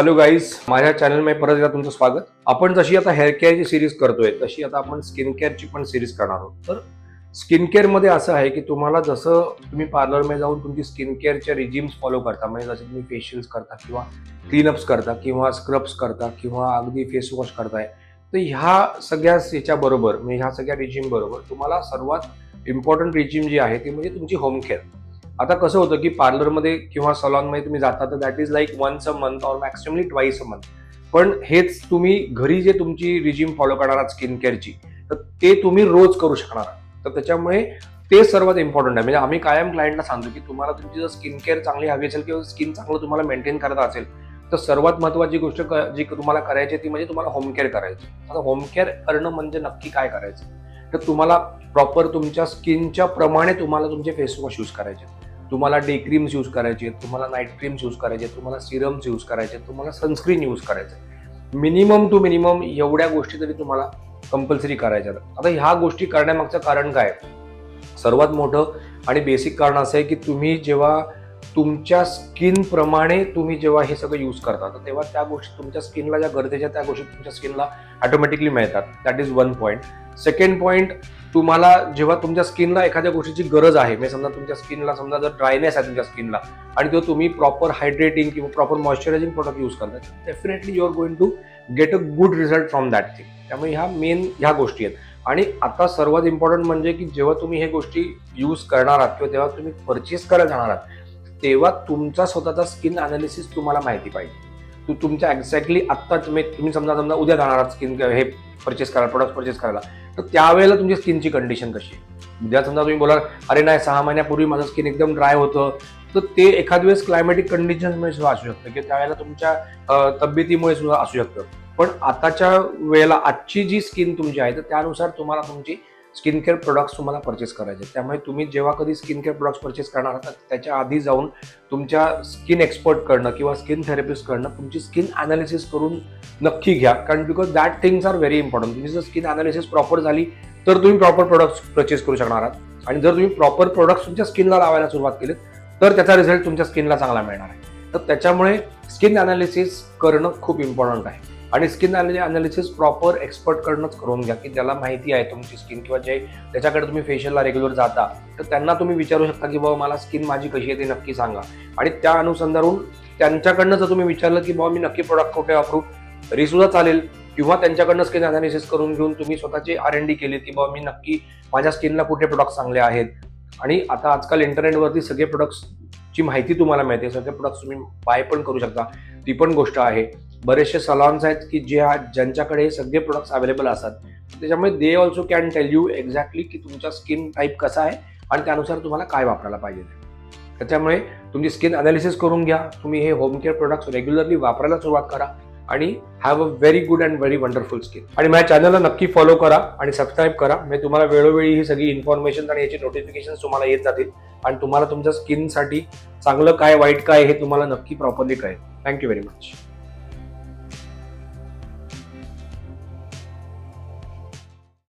Hello guys माझ्या चॅनलमध्ये परत एकदा तुमचं स्वागत. आपण जशी आता हेअर केअरची सिरीज करतोय तशी आता आपण स्किन केअरची पण सिरीज करणार आहोत. तर स्किन केअरमध्ये असं आहे की तुम्हाला जसं तुम्ही पार्लरमध्ये जाऊन तुमची स्किन केअरच्या रिजिम्स फॉलो करता म्हणजे जसे तुम्ही फेशियल्स करता किंवा क्लीनअप्स करता किंवा स्क्रब्स करता किंवा अगदी फेस वॉश करताय तर ह्या सगळ्या ह्याच्याबरोबर म्हणजे ह्या सगळ्या रिजिम बरोबर तुम्हाला सर्वात इम्पॉर्टंट रिजिम जी आहे ती म्हणजे तुमची होम केअर आता कसं होतं की पार्लरमध्ये किंवा सलॉनमध्ये तुम्ही जाता तर that is like once a month or maximally twice a month पण हेच तुम्ही घरी जे तुमची रिजिम फॉलो करणार आहात स्किन केअरची तर ते तुम्ही रोज करू शकणार आहात. तर त्याच्यामुळे ते सर्वात इम्पॉर्टंट आहे. म्हणजे आम्ही कायम क्लायंटला सांगतो की तुम्हाला तुमची जर स्किन केअर चांगली हवी असेल किंवा स्किन चांगलं तुम्हाला मेंटेन करत असेल तर सर्वात महत्वाची गोष्ट जी तुम्हाला करायची ती म्हणजे तुम्हाला होम केअर करायची. आता होम केअर करणं म्हणजे नक्की काय करायचं? तर तुम्हाला प्रॉपर तुमच्या स्किनच्या प्रमाणे तुम्हाला तुमचे फेस वॉश यूज करायचे. तुम्हाला डे क्रीम्स यूज करायचे आहेत, तुम्हाला नाईट क्रीम्स यूज करायचे आहेत, तुम्हाला सिरम्स यूज करायचे आहेत, तुम्हाला सनस्क्रीन यूज करायचं मिनिमम टू मिनिमम एवढ्या गोष्टी तरी तुम्हाला कंपल्सरी करायच्या आहेत. आता ह्या गोष्टी करण्यामागचं कारण काय आहे? सर्वात मोठं आणि बेसिक कारण असं आहे की तुम्ही जेव्हा तुमच्या स्किनप्रमाणे तुम्ही जेव्हा हे सगळं यूज करता तर तेव्हा त्या गोष्टी तुमच्या स्किनला ज्या गरजेच्या त्या गोष्टी तुमच्या स्किनला ऑटोमॅटिकली मिळतात that is one point second point तुम्हाला जेव्हा तुमच्या स्किनला एखाद्या गोष्टीची गरज आहे म्हणजे समजा तुमच्या स्किनला समजा जर ड्रायनेस आहे तुमच्या स्किनला आणि तो तुम्ही प्रॉपर हायड्रेटिंग किंवा प्रॉपर मॉइश्चरायझिंग प्रोडक्ट यूज करता definitely you are going to get a good result from that thing त्यामुळे ह्या मेन ह्या गोष्टी आहेत. आणि आता सर्वात इम्पॉर्टंट म्हणजे की जेव्हा तुम्ही हे गोष्टी यूज करणार आहात किंवा तेव्हा तुम्ही परचेस करायला जाणार आहात तेव्हा तुमचा स्वतःचा स्किन अनालिसिस तुम्हाला माहिती पाहिजे. तू तुमच्या एक्झॅक्टली आत्ता तुम्ही तुम्ही समजा समजा उद्या जाणार आहात स्किन हे परचेस करायला प्रोडक्ट परचेस करायला. तर त्यावेळेला तुमची स्किनची कंडिशन कशी आहे? उद्या समजा तुम्ही बोला अरे नाही सहा महिन्यापूर्वी माझं स्किन एकदम ड्राय होतं. तर ते एखाद वेळेस क्लायमॅटिक कंडिशनमुळे सुद्धा असू शकतं की त्यावेळेला तुमच्या तब्येतीमुळे सुद्धा असू शकतं. पण आताच्या वेळेला आजची जी स्किन तुमची आहे तर त्यानुसार तुम्हाला तुमची स्किन केअर प्रोडक्ट्स तुम्हाला परचेस करायचे. त्यामुळे तुम्ही जेव्हा कधी स्किन केअर प्रोडक्ट्स परचेस करणार आहात तर त्याच्या आधी जाऊन तुमच्या स्किन एक्सपर्टकडनं किंवा स्किन थेरपिस्टकडनं तुमची स्किन अनालिसिस करून नक्की घ्या. कारण because that things are very important तुमची जर स्किन अनालिसिस प्रॉपर झाली तर तुम्ही प्रॉपर प्रोडक्ट्स परचेस करू शकणार आहात. आणि जर तुम्ही प्रॉपर प्रोडक्ट्स तुमच्या स्किनला लावायला सुरुवात केलीत तर त्याचा रिझल्ट तुमच्या स्किनला चांगला मिळणार आहे. तर त्याच्यामुळे स्किन अनालिसिस करणं खूप इम्पॉर्टंट आहे. आणि स्किन अनालिसिस प्रॉपर एक्सपर्टकडनंच करून घ्या की ज्याला माहिती आहे तुमची स्किन किंवा जे त्याच्याकडे तुम्ही फेशियलला रेग्युलर जाता तर त्यांना तुम्ही विचारू शकता की बाबा मला स्किन माझी कशी आहे ते नक्की सांगा. आणि त्या अनुसंधारून त्यांच्याकडनं जर तुम्ही विचारलं की बाबा मी नक्की प्रोडक्ट कुठे वापरू तरी सुद्धा चालेल. किंवा त्यांच्याकडनं स्किन अनालिसिस करून घेऊन तुम्ही स्वतःची आर एन डी केली की बाबा मी नक्की माझ्या स्किनला कुठे प्रोडक्ट चांगले आहेत. आणि आता आजकाल इंटरनेटवरती सगळे प्रोडक्ट्सची माहिती तुम्हाला मिळते सगळे प्रोडक्ट्स तुम्ही बाय पण करू शकता ती पण गोष्ट आहे. बरेचसे सलॉन्स आहेत की ज्या ज्यांच्याकडे हे सगळे प्रोडक्ट्स अवेलेबल असतात. त्याच्यामुळे they also can tell you exactly की तुमचा स्किन टाईप कसा आहे आणि त्यानुसार तुम्हाला काय वापरायला पाहिजे. त्याच्यामुळे तुमची स्किन अनालिसिस करून घ्या. तुम्ही हे होम केअर प्रोडक्ट्स रेग्युलरली वापरायला सुरुवात करा आणि have a very good and very wonderful skin आणि माझ्या चॅनलला नक्की फॉलो करा आणि सबस्क्राईब करा. म्हणजे तुम्हाला वेळोवेळी ही सगळी इन्फॉर्मेशन आणि याची नोटिफिकेशन तुम्हाला येत जातील आणि तुम्हाला तुमच्या स्किनसाठी चांगलं काय वाईट काय हे तुम्हाला नक्की प्रॉपरली कळेल. Thank you very much